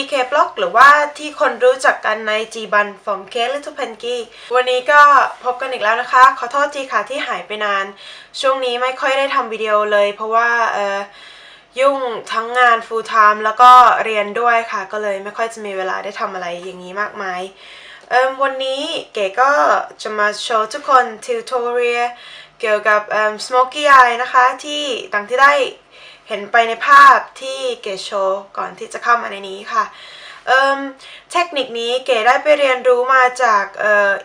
จาก PK Blog หรือว่าที่คนรู้จักกันใน G Bun from K Little Penky วันนี้ก็พบกันอีกแล้วนะคะ ขอโทษทีค่ะที่หายไปนาน ช่วงนี้ไม่ค่อยได้ทำวิดีโอเลย เพราะว่าเอ่อยุ่งทั้งงาน full time แล้วก็เรียนด้วยค่ะ ก็เลยไม่ค่อยจะมีเวลาได้ทำอะไรอย่างนี้มากมายเอิ่มวันนี้เก๋ก็จะมาโชว์ทุกคนทิวทอเรียเกี่ยวกับเอิ่ม smoky eye นะคะที่ดังที่ได้ เห็นไปในภาพที่เก๋โชว์ก่อนที่จะเข้ามาในนี้ค่ะเเทคนิคนี้เก๋ได้ไปเรียนรู้มาจาก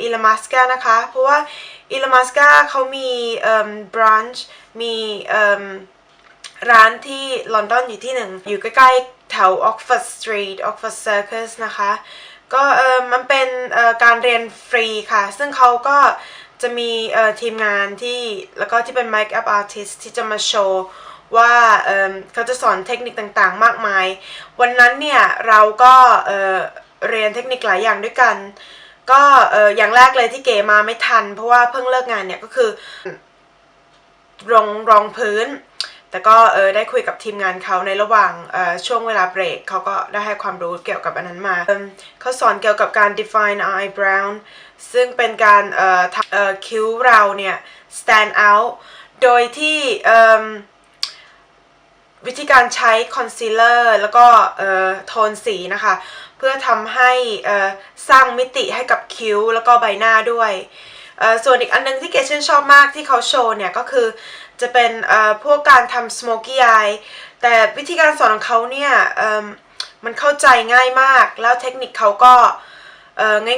อิลมัสกานะคะ เพราะว่าอิลมัสกาเขามีบรันช์มีร้านที่ลอนดอนอยู่ที่หนึ่ง อยู่ใกล้ๆแถว Oxford Street Oxford Circus นะคะ ก็มันเป็นการเรียนฟรีค่ะ ซึ่งเขาก็จะมีทีมงานที่ แล้วก็ที่เป็น make up artist ที่จะมาโชว์ ว่าเเขาจะสอนเทคนิคต่างๆ มากมาย วันนั้นเนี่ยเราก็เเรียนเทคนิคหลายอย่างด้วยกัน ก็อออย่างแรกเลยที่เก๋มาไม่ทัน เพราะว่าเพิ่งเลิกงานเนี่ยก็คือรองรองพื้น แต่ก็เออได้คุยกับทีมงานเขาในระหว่างช่วงเวลาเบรกเขาก็ได้ให้ความรู้เกี่ยวกับอันนั้นมาเเขาสอนเกี่ยวกับการ define eyebrow ซึ่งเป็นการเออทำคิ้วเราเนี่ย stand out โดยที่ วิธีการใช้คอนซีลเลอร์แล้วก็โทนสีนะคะ เพื่อทำให้สร้างมิติให้กับคิ้วแล้วก็ใบหน้าด้วย ส่วนอีกอันนึงที่เกชื่นชอบมากที่เขาโชว์เนี่ยก็คือจะเป็นพวกการทำ smoky eye แต่วิธีการสอนของเขาเนี่ยมันเข้าใจง่ายมาก แล้วเทคนิคเขาก็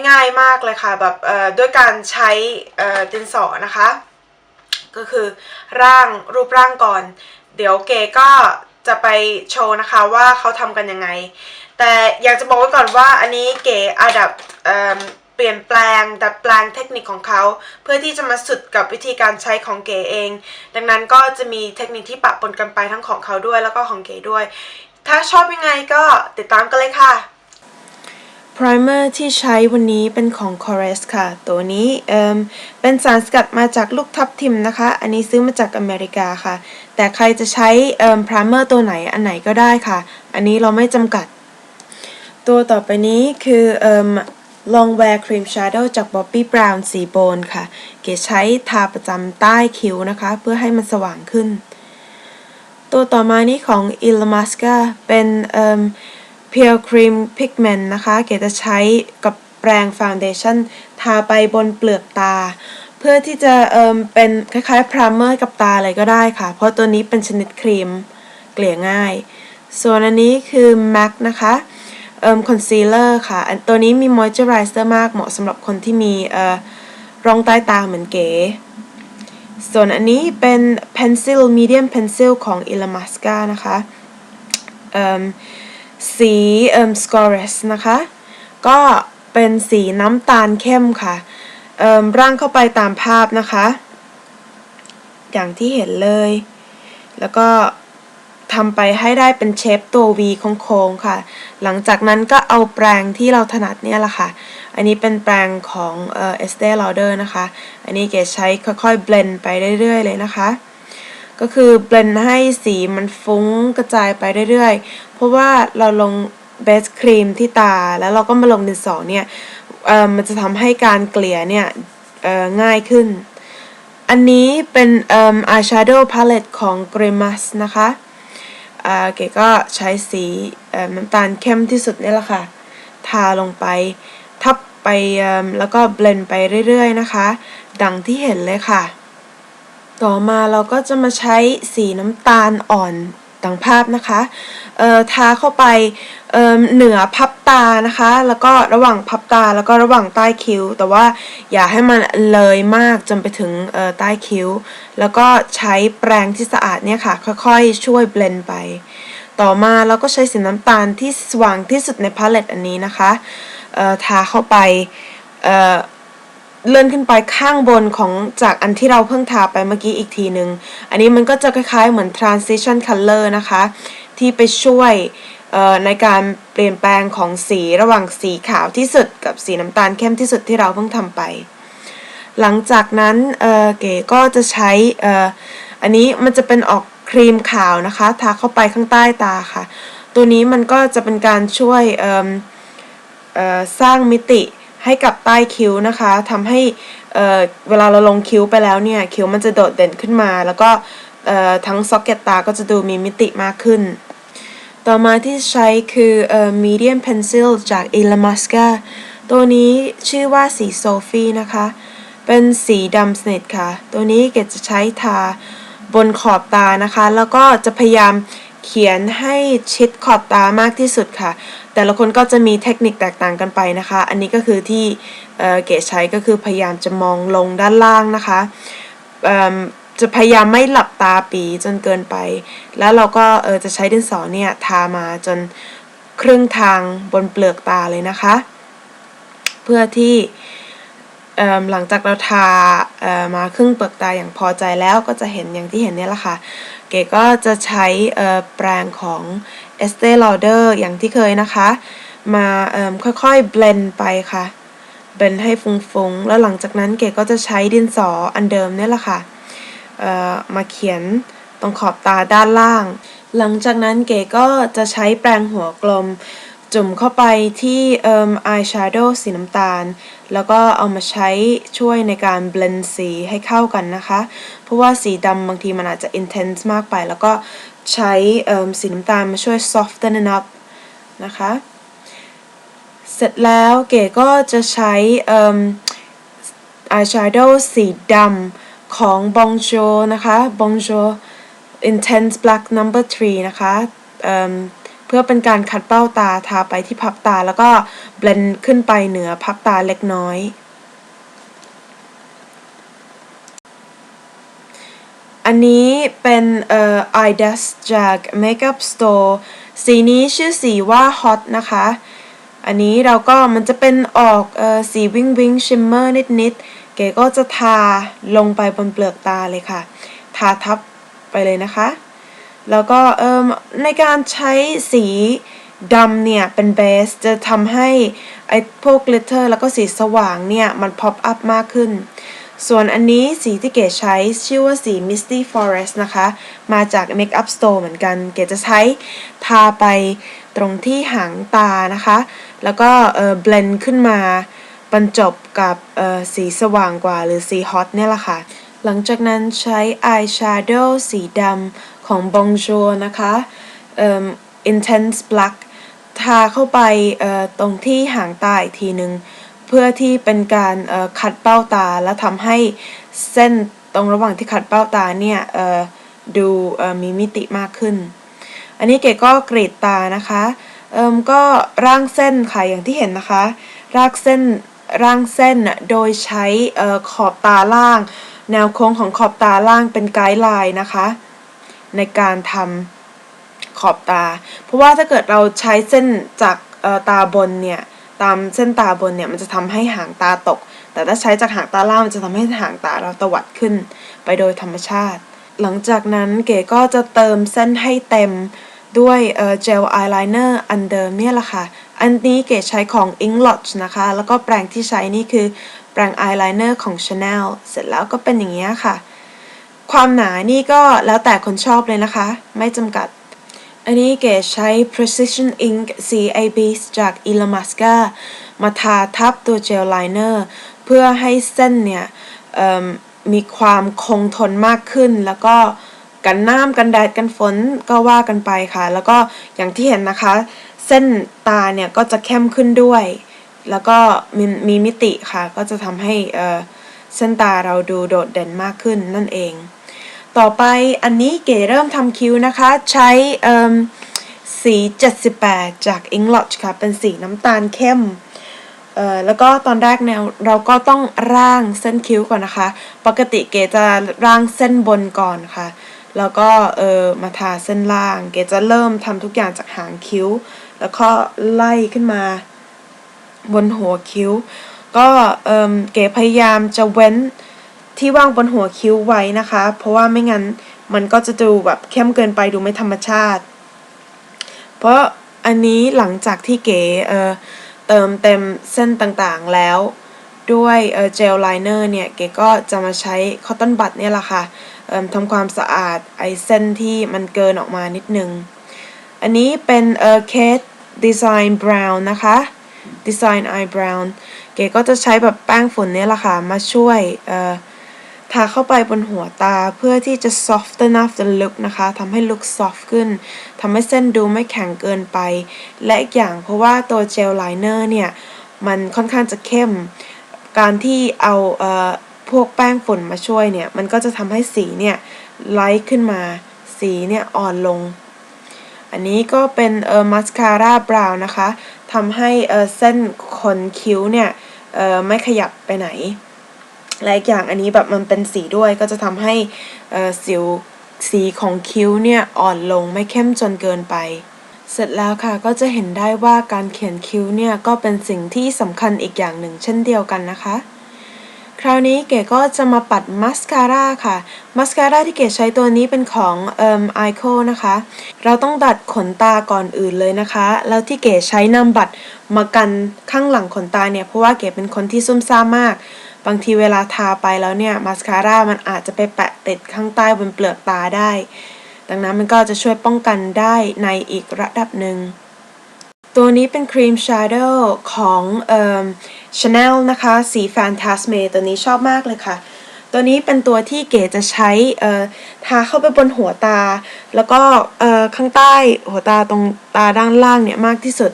ง่ายๆมากเลยค่ะแบบด้วยการใช้ดินสอนะคะ ก็คือร่างรูปร่างก่อน เดี๋ยวเก๋ก็จะไปโชว์นะคะว่าเขาทำกันยังไง แต่อยากจะบอกไว้ก่อนว่าอันนี้เก๋อาดับเอิ่มเปลี่ยนแปลงดัดแปลงเทคนิคของเขา เพื่อที่จะมาสุดกับวิธีการใช้ของเก๋เอง ดังนั้นก็จะมีเทคนิคที่ปะปนกันไปทั้งของเขาด้วยแล้วก็ของเก๋ด้วย ถ้าชอบยังไงก็ติดตามกันเลยค่ะ Primer ที่ใช้วันนี้เป็นของ c o r e s ค่ะ ตัวนี้เอ่มเป็นสารสกัดมาจากลูกทับทิมนะคะ อันนี้ซื้อมาจากอเมริกาค่ะ แต่ใครจะใช้เอ่ม Primer ตัวไหนอันไหนก็ได้ค่ะ อันนี้เราไม่จำกัด ตัวต่อไปนี้คือเอ่ม Longwear Cream Shadow จาก Bobbi Brown สีโบนค่ะ เก๋ใช้ทาประจำใต้คิ้วนะคะ เพื่อให้มันสว่างขึ้น ตัวต่อมานี้ของ i l m a s c a เป็นเอ่ม Pure Cream Pigment นะคะ เก๋จะใช้กับแปรง Foundation ทาไปบนเปลือกตา เพื่อที่จะเอ่มเป็นคล้ายๆ Primer กับตาอะไรก็ได้ค่ะ เพราะตัวนี้เป็นชนิดครีมเกลี่ยง่าย ส่วนอันนี้คือ MAC นะคะเอ่ม Concealer ค่ะ ตัวนี้มี Moisturizer มากเหมาะสำหรับคนที่มีเอ่อร่องใต้ตาเหมือนเก๋ ส่วนอันนี้เป็น pencil medium pencil ของ i l a m a s c a นะคะเอิ่ม สีเอิม Scores นะคะ ก็เป็นสีน้ำตาลเข้มค่ะเอิ่มร่างเข้าไปตามภาพนะคะ อย่างที่เห็นเลย แล้วก็ทำไปให้ได้เป็นเชฟตัว V โค้งๆค่ะ หลังจากนั้นก็เอาแปรงที่เราถนัดเนี่ยแหละค่ะ อันนี้เป็นแปรงของเอ่อ Estee Lauder นะคะ อันนี้เกดใช้ค่อยๆเบลนไปเรื่อยๆเลยนะคะ ก็คือเบลนให้สีมันฟุ้งกระจายไปเรื่อยๆ เพราะว่าเราลงเบสครีมที่ตา แล้วเราก็มาลงดินสอเนี่ยเอ่อมันจะทำให้การเกลี่ยเนี่ยเอ่อง่ายขึ้น อันนี้เป็นเอ่อ eyeshadow palette ของ Grimace นะคะอ่าเก๋ก็ใช้สีเอ่อน้ำตาลเข้มที่สุดนี่แหละค่ะ ทาลงไปทับไปแล้วก็เบลนไปเรื่อยๆนะคะ ดังที่เห็นเลยค่ะ ต่อมาเราก็จะมาใช้สีน้ำตาลอ่อนดังภาพนะคะเอ่อทาเข้าไปเอ่อเหนือพับตานะคะ แล้วก็ระหว่างพับตาแล้วก็ระหว่างใต้คิ้ว แต่ว่าอย่าให้มันเลยมากจนไปถึงเอ่อใต้คิ้ว แล้วก็ใช้แปรงที่สะอาดเนี่ยค่ะ ค่อยๆ ช่วยเบลนไป ต่อมาเราก็ใช้สีน้ำตาลที่สว่างที่สุดในพาเลตอันนี้นะคะเอ่อทาเข้าไปเอ่อ เลื่อนขึ้นไปข้างบนของจากอันที่เราเพิ่งทาไปเมื่อกี้อีกทีหนึ่งอันนี้มันก็จะคล้ายๆเหมือน transition color นะคะ ที่ไปช่วยในการเปลี่ยนแปลงของสีระหว่างสีขาวที่สุดกับสีน้ำตาลเข้มที่สุดที่เราเพิ่งทำไป หลังจากนั้นเเก๋ก็จะใช้อันนี้มันจะเป็นออกครีมขาวนะคะ ทาเข้าไปข้างใต้ตาค่ะ ตัวนี้มันก็จะเป็นการช่วยสร้างมิติ ให้กับใต้คิ้วนะคะทำให้เอ่อเวลาเราลงคิ้วไปแล้วเนี่ยคิ้วมันจะโดดเด่นขึ้นมา แล้วก็เอ่อทั้งซ็อกเก็ตตาก็จะดูมีมิติมากขึ้น ต่อมาที่ใช้คือเอ่อ medium pencil จาก Illamasqua ตัวนี้ชื่อว่าสีโซฟีนะคะ เป็นสีดำสนิทค่ะ ตัวนี้เกดจะใช้ทาบนขอบตานะคะ แล้วก็จะพยายาม เขียนให้ชิดขอบตามากที่สุดค่ะ แต่ละคนก็จะมีเทคนิคแตกต่างกันไปนะคะ อันนี้ก็คือที่เกดใช้ก็คือพยายามจะมองลงด้านล่างนะคะจะพยายามไม่หลับตาปีจนเกินไป แล้วเราก็เออจะใช้ดินสอเนี่ยทามาจนครึ่งทางบนเปลือกตาเลยนะคะ เพื่อที่ หลังจากเราทามาครึ่งเปลือกตาอย่างพอใจแล้วก็จะเห็นอย่างที่เห็นเนี่ยแหละค่ะ เก๋ก็จะใช้แปรงของ Estee Lauder อย่างที่เคยนะคะ มาค่อยๆ blend ไปค่ะ blend ให้ฟุ้งๆ แล้วหลังจากนั้นเก๋ก็จะใช้ดินสออันเดิมเนี่ยแหละค่ะเอ่อมาเขียนตรงขอบตาด้านล่าง หลังจากนั้นเก๋ก็จะใช้แปรงหัวกลม จุ่มเข้าไปที่เอ่อ eyeshadow สีน้ำตาล แล้วก็เอามาใช้ช่วยในการ blend สีให้เข้ากันนะคะ เพราะว่าสีดำบางทีมันอาจจะ intense มากไป แล้วก็ใช้เอิ่มสีน้ำตาลมาช่วย soften it up นะคะ เสร็จแล้วเก๋ก็จะใช้เอิ่ม eyeshadow สีดำของ Bonjour นะคะ Bonjour Intense Black Number 3 นะคะ เพื่อเป็นการขัดเป้าตาทาไปที่พับตาแล้วก็เบลนขึ้นไปเหนือพับตาเล็กน้อย อันนี้เป็นเอ่อ eye dust จาก Makeup Store สีนี้ชื่อสีว่า Hot นะคะ อันนี้เราก็มันจะเป็นออกเอ่อสีวิงวิงชิมเมอร์นิดๆ เก๋ก็จะทาลงไปบนเปลือกตาเลยค่ะ ทาทับไปเลยนะคะ แล้วก็เอ่มในการใช้สีดำเนี่ยเป็นเบสจะทำให้ไอ้พวก glitter แล้วก็สีสว่างเนี่ย มัน pop up มากขึ้น ส่วนอันนี้สีที่เก๋ใช้ชื่อว่าสี Misty Forest นะคะ มาจาก Makeup Store เหมือนกัน เก๋จะใช้ทาไปตรงที่หางตานะคะ แล้วก็เอ่อ blend ขึ้นมาบรรจบกับสีสว่างกว่าหรือสี hot เนี่ยแหละค่ะ หลังจากนั้นใช้ eyeshadow สีดำ ของ Bonjour นะคะ Intense Black ทาเข้าไปตรงที่หางตาอีกทีหนึ่งเพื่อที่เป็นการขัดเป้าตาและทำให้เส้นตรงระหว่างที่ขัดเป้าตาเนี่ยดูมีมิติมากขึ้น อันนี้เก๋ก็กรีดตานะคะเอิมก็ร่างเส้นค่ะอย่างที่เห็นนะคะ รากเส้นร่างเส้นโดยใช้ขอบตาล่าง แนวโค้งของขอบตาล่างเป็นไกด์ไลน์นะคะ ในการทำขอบตา เพราะว่าถ้าเกิดเราใช้เส้นจากตาบนเนี่ยตามเส้นตาบนเนี่ยมันจะทำให้หางตาตก แต่ถ้าใช้จากหางตาล่างมันจะทำให้หางตาเราตวัดขึ้น ไปโดยธรรมชาติ หลังจากนั้นเก๋ก็จะเติมเส้นให้เต็มด้วยเจลอายไลเนอร์อันเดิมเนี่ยแหละค่ะ อันนี้เก๋ใช้ของ Ink Lodge นะคะ แล้วก็แปรงที่ใช้นี่คือแปรงอายไลเนอร์ของ Chanel เสร็จแล้วก็เป็นอย่างนี้ค่ะ ความหนานี่ก็แล้วแต่คนชอบเลยนะคะ ไม่จำกัด อันนี้เก๋ใช้ Precision Ink CAB จาก Illamasqua มาทาทับตัวเจลไลเนอร์เพื่อให้เส้นเนี่ยมมีความคงทนมากขึ้น แล้วก็กันน้ำกันแดดกันฝนก็ว่ากันไปค่ะ แล้วก็อย่างที่เห็นนะคะ เส้นตาเนี่ยก็จะเข้มขึ้นด้วย แล้วก็มีมีมิติค่ะ ก็จะทำให้เส้นตาเราดูโดดเด่นมากขึ้นนั่นเอง ต่อไปอันนี้เก๋เริ่มทำคิ้วนะคะ ใช้สี 78 จาก Ink Lodge ค่ะ เป็นสีน้ำตาลเข้มแล้วก็ตอนแรกเนี่ยเราก็ต้องร่างเส้นคิ้วก่อนนะคะ ปกติเก๋จะร่างเส้นบนก่อนค่ะ แล้วก็เออมาทาเส้นล่าง เก๋จะเริ่มทำทุกอย่างจากหางคิ้ว แล้วก็ไล่ขึ้นมาบนหัวคิ้ว ก็เอิ่มเก๋พยายามจะเว้น ที่ว่างบนหัวคิ้วไว้นะคะ เพราะว่าไม่งั้นมันก็จะดูแบบเข้มเกินไปดูไม่ธรรมชาติ เพราะอันนี้หลังจากที่เก๋เอ่อเติมเต็มเส้นต่างๆแล้วด้วยเจลไลเนอร์เนี่ยเก๋ก็จะมาใช้คอตตอนบัดเนี่ยแหละค่ะเอิ่มทำความสะอาดไอเส้นที่มันเกินออกมานิดนึง อันนี้เป็นเอ่อเคสดีไซน์บราวน์นะคะดีไซน์ไอบราวน์เก๋ก็จะใช้แบบแป้งฝุ่นเนี่ยแหละค่ะมาช่วยเอ่อ ทาเข้าไปบนหัวตาเพื่อที่จะ soften up the look นะคะทำให้ look soft ขึ้นทำให้เส้นดูไม่แข็งเกินไป และอีกอย่างเพราะว่าตัวเจลไลเนอร์เนี่ย มันค่อนข้างจะเข้ม การที่เอาเอ่อพวกแป้งฝุ่นมาช่วยเนี่ย มันก็จะทำให้สีเนี่ยไลท์ขึ้นมา สีเนี่ยอ่อนลง อันนี้ก็เป็นเอ่อมาสคาร่าบราวน์นะคะทำให้เอ่อเส้นขนคิ้วเนี่ยเอ่อไม่ขยับไปไหน และอีกอย่างอันนี้แบบมันเป็นสีด้วยก็จะทำให้สิวสีของคิ้วเนี่ยอ่อนลงไม่เข้มจนเกินไป เสร็จแล้วค่ะก็จะเห็นได้ว่าการเขียนคิ้วเนี่ยก็เป็นสิ่งที่สำคัญอีกอย่างหนึ่งเช่นเดียวกันนะคะ คราวนี้เก๋ก็จะมาปัดมัสคาร่าค่ะมัสคาร่าที่เก๋ใช้ตัวนี้เป็นของเอ่อไอโคนะคะ เราต้องดัดขนตาก่อนอื่นเลยนะคะ แล้วที่เก๋ใช้นำบัตรมากันข้างหลังขนตาเนี่ยเพราะว่าเก๋เป็นคนที่ซุ่มซ่ามมาก บางทีเวลาทาไปแล้วเนี่ยมัสคาร่ามันอาจจะไปแปะติดข้างใต้บนเปลือกตาได้ ดังนั้นมันก็จะช่วยป้องกันได้ในอีกระดับหนึ่ง ตัวนี้เป็นครีมชาร์โดว์ของเอ่อ Chanel นะคะ สี Fantasme ตัวนี้ชอบมากเลยค่ะตัวนี้เป็นตัวที่เก๋จะใช้เอ่อทาเข้าไปบนหัวตา แล้วก็เอ่อข้างใต้หัวตาตรงตาด้านล่างเนี่ยมากที่สุด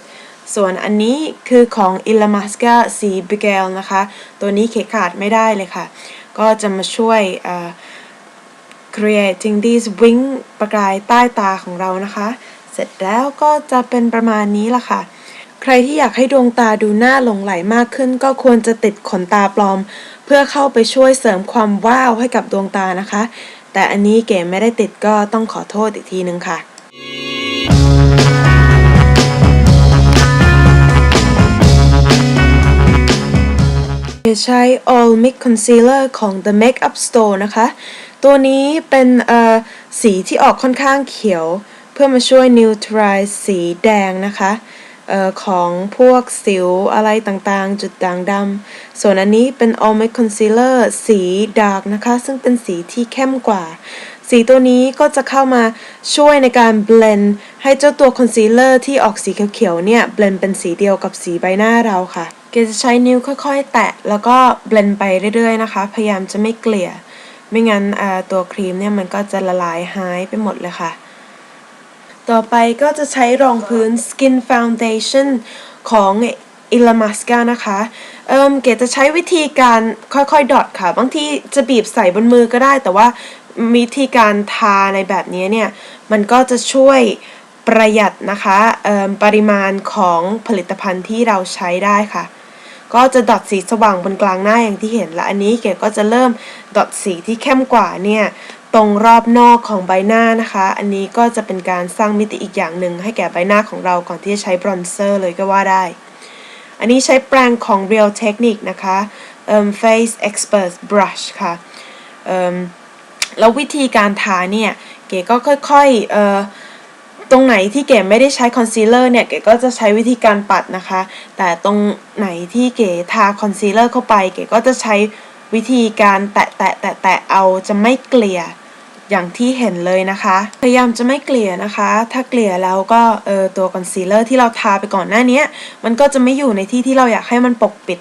ส่วนอันนี้คือของ i l a m a s c a สี b i g e l นะคะ ตัวนี้เขขาดไม่ได้เลยค่ะ ก็จะมาช่วยเอ่อ creating these wing ประกายใต้ตาของเรานะคะ เสร็จแล้วก็จะเป็นประมาณนี้ละค่ะ ใครที่อยากให้ดวงตาดูน่าหลงไหลมากขึ้น ก็ควรจะติดขนตาปลอม เพื่อเข้าไปช่วยเสริมความว้าวให้กับดวงตานะคะ แต่อันนี้เก๋ไม่ได้ติดก็ต้องขอโทษอีกทีนึงค่ะ ใช้ All Mix Concealer ของ The Makeup Store นะคะ ตัวนี้เป็นเอ่อสีที่ออกค่อนข้างเขียว เพื่อมาช่วย neutralize สีแดงนะคะเอ่อของพวกสิวอะไรต่างๆ จุดด่างดำ ส่วนอันนี้เป็น All Mix Concealer สี dark นะคะ ซึ่งเป็นสีที่เข้มกว่า สีตัวนี้ก็จะเข้ามาช่วยในการ blend ให้เจ้าตัวคอนซีลเลอร์ที่ออกสีเขียวๆเนี่ย blend เป็นสีเดียวกับสีใบหน้าเราค่ะ เกจะใช้นิ้วค่อย ๆ แตะแล้วก็ blend ไปเรื่อยๆนะคะ พยายามจะไม่เกลี่ย ไม่งั้นอ่าตัวครีมเนี่ยมันก็จะละลายหายไปหมดเลยค่ะ ต่อไปก็จะใช้รองพื้น Skin Foundation ของ i l a m a s c a นะคะ เอิมเกจะใช้วิธีการค่อยๆ ดอทค่ะ บางทีจะบีบใส่บนมือก็ได้ แต่ว่าวิธีการทาในแบบนี้เนี่ย มันก็จะช่วยประหยัดนะคะเออปริมาณของผลิตภัณฑ์ที่เราใช้ได้ค่ะ ก็จะดอทสีสว่างบนกลางหน้าอย่างที่เห็น และอันนี้เก๋ก็จะเริ่มดอทสีที่เข้มกว่าเนี่ยตรงรอบนอกของใบหน้านะคะ อันนี้ก็จะเป็นการสร้างมิติอีกอย่างหนึ่งให้แก่ใบหน้าของเราก่อนที่จะใช้บรอนเซอร์เลยก็ว่าได้ อันนี้ใช้แปรงของ Real Technique นะคะเอิ่ม Face Expert Brush ค่ะเอิ่มแล้ววิธีการทาเนี่ย เก๋ก็ค่อยๆเอ่อ ตรงไหนที่เก๋ไม่ได้ใช้คอนซีลเลอร์เนี่ยเก๋ก็จะใช้วิธีการปัดนะคะ แต่ตรงไหนที่เก๋ทาคอนซีลเลอร์เข้าไป เก๋ก็จะใช้วิธีการแตะแตะแตะแตะเอาจะไม่เกลี่ยอย่างที่เห็นเลยนะคะ พยายามจะไม่เกลี่ยนะคะ ถ้าเกลี่ยแล้วก็เออตัวคอนซีลเลอร์ที่เราทาไปก่อนหน้านี้มันก็จะไม่อยู่ในที่ที่เราอยากให้มันปกปิด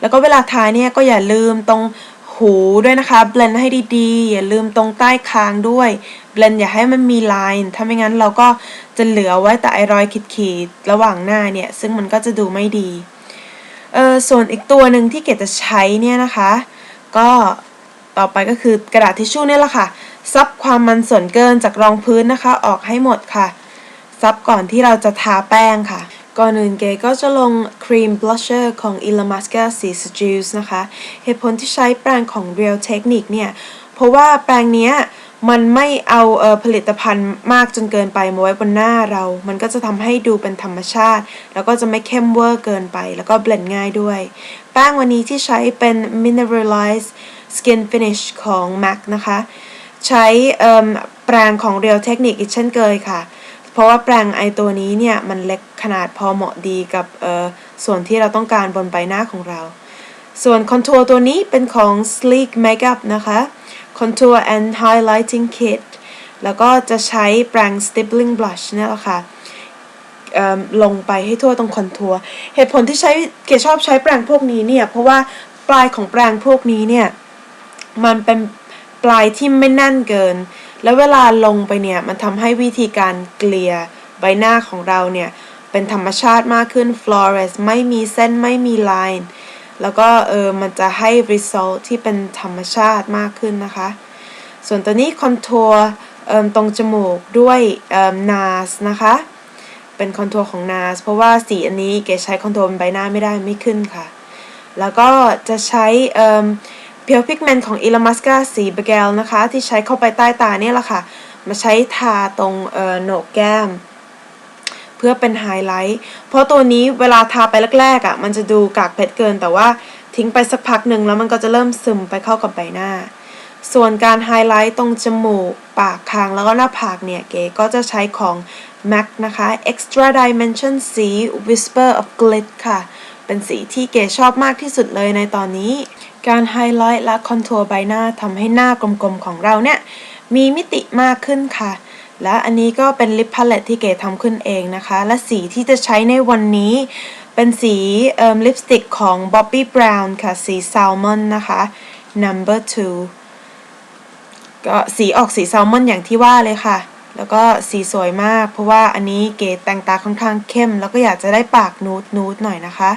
แล้วก็เวลาทาเนี่ยก็อย่าลืมตรง หูด้วยนะคะ เบลนให้ดีๆ อย่าลืมตรงใต้คางด้วย เบลนอย่าให้มันมีลายถ้าไม่งั้นเราก็จะเหลือไว้แต่ไอรอยขีดๆ ระหว่างหน้าเนี่ย ซึ่งมันก็จะดูไม่ดี เออส่วนอีกตัวหนึ่งที่เกดจะใช้เนี่ยนะคะ ก็ต่อไปก็คือกระดาษทิชชู่เนี่ยแหละค่ะ ซับความมันส่วนเกินจากรองพื้นนะคะ ออกให้หมดค่ะ ซับก่อนที่เราจะทาแป้งค่ะ ก่อนอื่นเก๋ก็จะลงครีมบลัชเชอร์ของ i l a m a s c a สี Seduce นะคะ เหตุผลที่ใช้แปรงของ Real Technique เนี่ย เพราะว่าแปรงเนี้ยมันไม่เอาเออผลิตภัณฑ์มากจนเกินไปมาไว้บนหน้าเรา มันก็จะทำให้ดูเป็นธรรมชาติ แล้วก็จะไม่เข้มเวอร์เกินไป แล้วก็เบลนด์ง่ายด้วย แป้งวันนี้ที่ใช้เป็น Mineralize skin finish ของ MAC นะคะ ใช้แปรงของ Real Technique อีกเช่นเคยค่ะ เพราะว่าแปรงไอตัวนี้เนี่ยมันเล็กขนาดพอเหมาะดีกับส่วนที่เราต้องการบนใบหน้าของเรา ส่วนคอนทัวร์ตัวนี้เป็นของ Sleek Makeup นะคะ Contour and Highlighting Kit แล้วก็จะใช้แปรง Stippling Blush เนี่ยแหละค่ะเอิ่มลงไปให้ทั่วตรงคอนทัวร์ เหตุผลที่ใช้เกชอบใช้แปรงพวกนี้เนี่ย เพราะว่าปลายของแปรงพวกนี้เนี่ย มันเป็นปลายที่ไม่แน่นเกิน แล้วเวลาลงไปเนี่ยมันทำให้วิธีการเกลี่ยใบหน้าของเราเนี่ยเป็นธรรมชาติมากขึ้น flawless ไม่มีเส้นไม่มี line แล้วก็เออมันจะให้ result ที่เป็นธรรมชาติมากขึ้นนะคะ ส่วนตัวนี้คอนทัวร์ตรงจมูกด้วยเอิ่ม NARS นะคะ เป็นคอนทัวร์ของ NARS เพราะว่าสีอันนี้เกใช้คอนทัวร์บนใบหน้าไม่ได้ไม่ขึ้นค่ะ แล้วก็จะใช้ เพียวพิกเมนต์ของ i l a m a s c a สีเบเกลนะคะ ที่ใช้เข้าไปใต้ตาเนี่ยแหละค่ะ มาใช้ทาตรงเอ่อโหนกแก้ม เพื่อเป็นไฮไลท์ เพราะตัวนี้เวลาทาไปแรกๆอะ่ะมันจะดูกากเพชรเกินแต่ว่าทิ้งไปสักพักหนึ่งแล้วมันก็จะเริ่มซึมไปเข้ากับใบหน้า ส่วนการไฮไลท์ตรงจมูก ปากคางแล้วก็หน้าผากเนี่ย เก๋ก็จะใช้ของ MAC นะคะ Extra Dimension สี Whisper of Glit ค่ะ เป็นสีที่เก๋ชอบมากที่สุดเลยในตอนนี้ การไฮไลท์และคอนทัวร์ใบหน้าทำให้หน้ากลมๆของเราเนี่ย มีมิติมากขึ้นค่ะ และอันนี้ก็เป็นลิปพาเลตที่เก๋ทำขึ้นเองนะคะ และสีที่จะใช้ในวันนี้เป็นสีเอ่อลิปสติกของ Bobbi Brown ค่ะ สี Salmon นะคะ number two ก็สีออกสีแซลมอนอย่างที่ว่าเลยค่ะ แล้วก็สีสวยมาก เพราะว่าอันนี้เก๋แต่งตาค่อนข้างเข้ม แล้วก็อยากจะได้ปากนูดนูดหน่อยนะคะ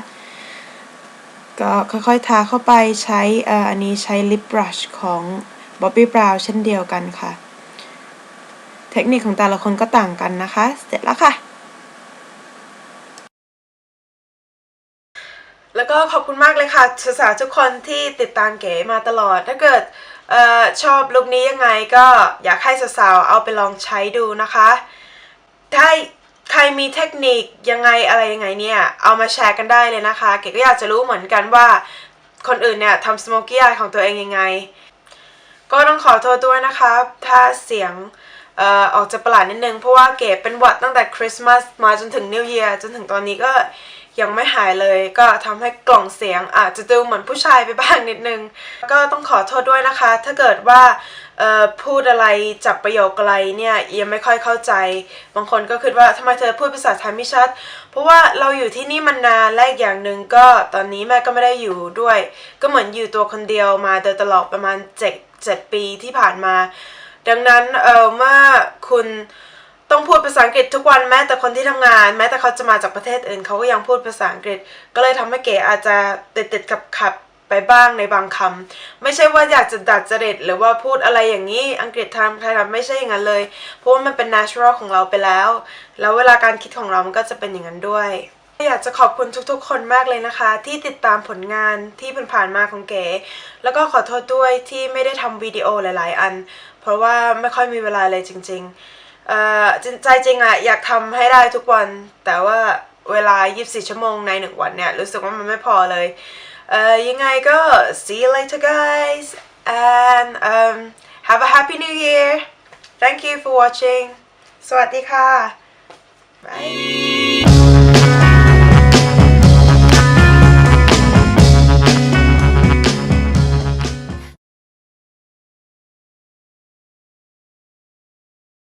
ก็ค่อยๆทาเข้าไปใช้อันนี้ใช้ลิปบรัชของ Bobbi Brown เช่นเดียวกันค่ะ เทคนิคของแต่ละคนก็ต่างกันนะคะ เสร็จแล้วค่ะ แล้วก็ขอบคุณมากเลยค่ะสาวๆทุกคนที่ติดตามเก๋มาตลอด ถ้าเกิดออชอบลุคนี้ยังไงก็อยากให้สาวๆเอาไปลองใช้ดูนะคะ ถ้า ใครมีเทคนิคยังไงอะไรยังไงเนี่ย เอามาแชร์กันได้เลยนะคะ เก๋ก็อยากจะรู้เหมือนกันว่า คนอื่นเนี่ยทำสโมกี้อายของตัวเองยังไง ก็ต้องขอโทษด้วยนะคะ ถ้าเสียงเอ่อออกจะประหลาดนิดนึง เพราะว่าเก๋เป็นหวัดตั้งแต่คริสต์มาสมาจนถึงนิว e a ยร์จนถึงตอนนี้ก็ยังไม่หายเลยก็ทำให้กล่องเสียงอาจจะดูเหมือนผู้ชายไปบ้างนิดนึง ก็ต้องขอโทษด้วยนะคะ ถ้าเกิดว่า พูดอะไรจับประโยคอะไรเนี่ยยังไม่ค่อยเข้าใจ บางคนก็คิดว่าทำไมเธอพูดภาษาไทยไม่ชัด เพราะว่าเราอยู่ที่นี่มานานและอีกอย่างหนึ่งก็ตอนนี้แม่ก็ไม่ได้อยู่ด้วย ก็เหมือนอยู่ตัวคนเดียวมาโดยตลอดประมาณเจ็ดเจ็ดปีที่ผ่านมา ดังนั้นเออเมื่อคุณต้องพูดภาษาอังกฤษทุกวันแม้แต่คนที่ทำงาน แม้แต่เขาจะมาจากประเทศอื่นเขาก็ยังพูดภาษาอังกฤษ ก็เลยทำให้เก๋อาจจะติดติดขับขับ ไปบ้างในบางคำไม่ใช่ว่าอยากจะดัดจริตหรือว่าพูดอะไรอย่างนี้อังกฤษทำไทยทำไม่ใช่อย่างนั้นเลย เพราะว่ามันเป็น natural ของเราไปแล้ว แล้วเวลาการคิดของเรามันก็จะเป็นอย่างนั้นด้วยอยากจะขอบคุณทุกๆ คนมากเลยนะคะ ที่ติดตามผลงานที่ผ่านๆมาของเก๋ แล้วก็ขอโทษด้วยที่ไม่ได้ทำวิดีโอหลาย ๆ อัน เพราะว่าไม่ค่อยมีเวลาเลยจริงๆใจจริงอะอยากทำให้ได้ทุกวัน แต่ว่าเวลา 24 ชั่วโมงในหนึ่งวันเนี่ย รู้สึกว่ามันไม่พอเลย uh, go see you later guys. And um, have a happy new year. Thank you for watching. สวัสดีค่ะ bye.